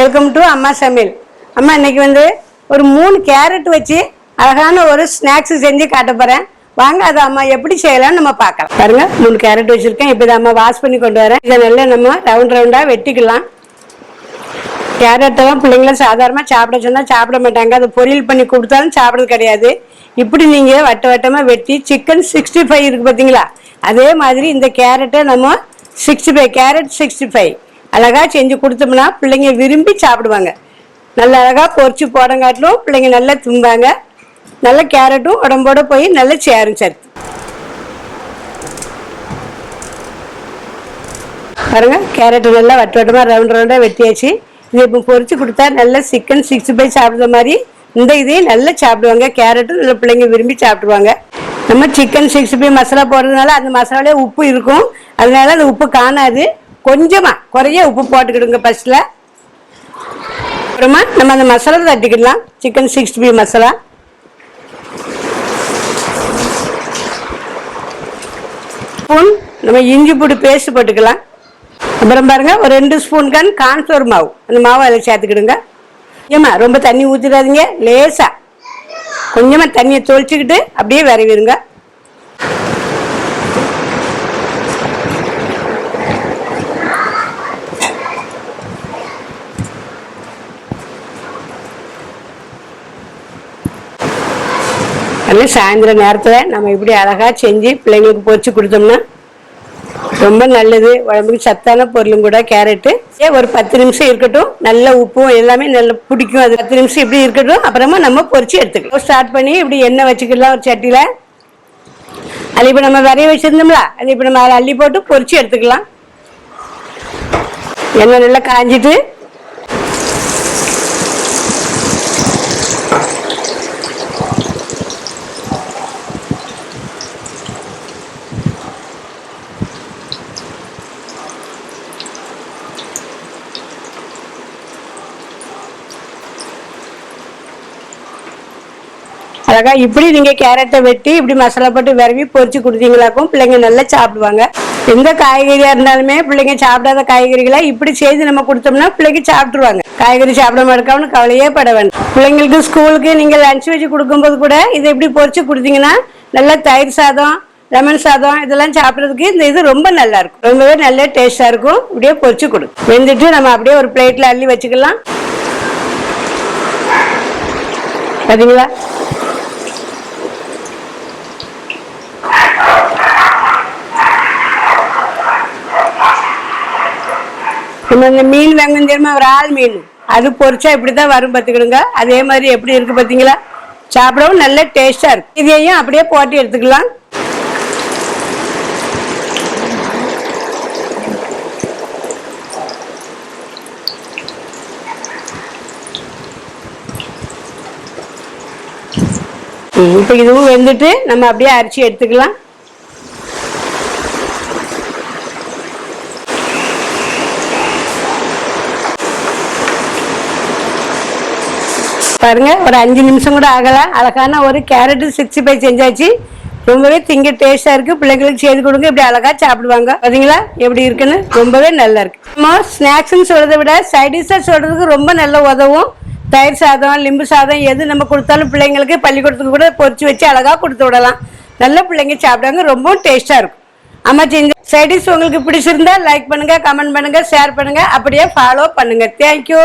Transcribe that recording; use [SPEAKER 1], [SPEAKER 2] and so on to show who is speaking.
[SPEAKER 1] Welcome to அம்மா சமையல் அம்மா இன்னைக்கு வந்து ஒரு மூணு கேரட் வச்சு அழகான ஒரு ஸ்நாக்ஸ் செஞ்சு காட்ட போறேன். வாங்க அதை அம்மா எப்படி செய்யலாம்னு நம்ம பார்க்கலாம். பாருங்க மூணு கேரட் வச்சிருக்கேன். இப்போ இதை அம்மா வாஷ் பண்ணி கொண்டு வரேன். இதை நல்லா நம்ம ரவுண்ட் ரவுண்டாக வெட்டிக்கலாம். கேரட்டெல்லாம் பிள்ளைங்களாம் சாதாரணமாக சாப்பிட சொன்னால் சாப்பிட மாட்டாங்க. அதை பொரியல் பண்ணி கொடுத்தாலும் சாப்பிட்றது கிடையாது. இப்படி நீங்கள் வட்ட வட்டமாக வெட்டி சிக்கன் சிக்ஸ்டி ஃபைவ் இருக்குது பார்த்தீங்களா அதே மாதிரி இந்த கேரட்டை நம்ம sixty five carrot sixty five அழகாக செஞ்சு கொடுத்தோம்னா பிள்ளைங்க விரும்பி சாப்பிடுவாங்க. நல்ல அழகாக பொறிச்சு போடங்காட்டிலும் பிள்ளைங்க நல்லா தும்பாங்க நல்ல கேரட்டும் உடம்போட போய் நல்லா சேரும் சத்து பாருங்க கேரட் நல்லா வட்ட வட்டமாக ரவுண்ட் ரவுண்டாக வெட்டியாச்சு. இது இப்போ பொறிச்சு கொடுத்தா நல்லா சிக்கன் சிக்ஸ்டி ஃபைவ் சாப்பிட்ற மாதிரி இந்த இதையும் நல்லா சாப்பிடுவாங்க. கேரட்டும் நல்ல பிள்ளைங்க விரும்பி சாப்பிடுவாங்க. நம்ம சிக்கன் சிக்ஸ்டி ஃபைவ் மசாலா போடுறதுனால அந்த மசாலாவிலே உப்பு இருக்கும். அதனால அந்த உப்பு காணாது. கொஞ்சமாக குறைய உப்பு போட்டுக்கிடுங்க ஃபஸ்ட்டில் அப்புறமா நம்ம அந்த மசாலா தட்டிக்கிடலாம். சிக்கன் சிக்ஸ்டி பி மசாலா. ஸ்பூன் நம்ம இஞ்சி பூடி பேஸ்ட் போட்டுக்கலாம். அப்புறம் பாருங்க ஒரு ரெண்டு ஸ்பூன் கான் கான்ஃப்ளவர் மாவு. அந்த மாவு அதில் சேர்த்துக்கிடுங்க. ஏம்மா ரொம்ப தண்ணி ஊற்றிடாதீங்க லேசாக கொஞ்சமாக தண்ணியை தொளிச்சுக்கிட்டு அப்படியே விரவிடுங்க. அது சாயந்தர நேரத்தில் நம்ம இப்படி அழகாக செஞ்சு பிள்ளைங்களுக்கு பொரிச்சு கொடுத்தோம்னா ரொம்ப நல்லது. உடம்புக்கு சத்தான பொருளும் கூட கேரட்டு. ஏ ஒரு பத்து நிமிஷம் இருக்கட்டும். நல்ல உப்பும் எல்லாமே நல்ல பிடிக்கும். அது பத்து நிமிஷம் இப்படி இருக்கட்டும் அப்புறமா நம்ம பொரிச்சு எடுத்துக்கலாம். ஸ்டார்ட் பண்ணி இப்படி எண்ணெய் வச்சுக்கலாம் ஒரு சட்டியில். அது இப்போ நம்ம விரைய வச்சுருந்தோம்ல அது இப்போ நம்ம அதை அள்ளி போட்டு பொறிச்சு எடுத்துக்கலாம். எண்ணெய் நல்லா காஞ்சிட்டு அழகா இப்படி நீங்க கேரட்டை வெட்டி இப்படி மசாலா போட்டு விரவி பொறிச்சு கொடுத்தீங்களாக்கும் பிள்ளைங்க நல்லா சாப்பிடுவாங்க. எந்த காய்கறியா இருந்தாலுமே பிள்ளைங்க சாப்பிடாத காய்கறிகளை இப்படி செய்து நம்ம கொடுத்தோம்னா பிள்ளைங்க சாப்பிட்டுருவாங்க. காய்கறி சாப்பிட இருக்கான்னு கவலையே பட வேண்டாம் பிள்ளைங்களுக்கு ஸ்கூலுக்கு நீங்க லஞ்ச் வச்சு கொடுக்கும்போது கூட இதை இப்படி பொறிச்சு கொடுத்தீங்கன்னா நல்லா தயிர் சாதம் லெமன் சாதம் இதெல்லாம் சாப்பிட்றதுக்கு இந்த இது ரொம்ப நல்லா இருக்கும். ரொம்பவே நல்ல டேஸ்டா இருக்கும். இப்படியே பொரிச்சு கொடுக்கும் வெந்துட்டு நம்ம அப்படியே ஒரு பிளேட்ல அள்ளி வச்சுக்கலாம். சரிங்களா இந்த மீன் வெங்கம் தெரியுமா? ஒரு ஆள் மீன். அது பொரிச்சா இப்படி தான் வரும் பார்த்துக்கிடுங்க. அதே மாதிரி எப்படி இருக்கு பார்த்தீங்களா? சாப்பிடவும் நல்ல டேஸ்டா இருக்கு. இதையும் அப்படியே போட்டு எடுத்துக்கலாம். ம், இப்போ இதுவும் வெந்துட்டு நம்ம அப்படியே அரிசி எடுத்துக்கலாம். பாருங்க ஒரு அஞ்சு நிமிஷம் கூட ஆகல. அழகான ஒரு கேரட் சிக்ஸ்டி ஃபைவ் செஞ்சாச்சு. ரொம்பவே திங்க டேஸ்டா இருக்கு. பிள்ளைங்களுக்கு செய்து கொடுங்க. இப்படி அழகா சாப்பிடுவாங்க. பாத்தீங்களா? எப்படி இருக்குன்னு? ரொம்பவே நல்லா இருக்கு. நம்ம ஸ்நாக்ஸ்னு சொல்றதை விட சைடிஷா சொல்றதுக்கு ரொம்ப நல்ல உதவும். தயிர் சாதம் லிம்பு சாதம் எது நம்ம கொடுத்தாலும் பிள்ளைங்களுக்கு பள்ளிக்கூடத்துக்கு கூட பொறிச்சு வச்சு அழகா கொடுத்து விடலாம். நல்ல பிள்ளைங்க சாப்பிடுவாங்க. ரொம்பவும் டேஸ்டா இருக்கும். அம்மா செஞ்ச சைடிஷ் உங்களுக்கு பிடிச்சிருந்தா லைக் பண்ணுங்க கமெண்ட் பண்ணுங்க ஷேர் பண்ணுங்க. அப்படியே ஃபாலோ பண்ணுங்க. தேங்க்யூ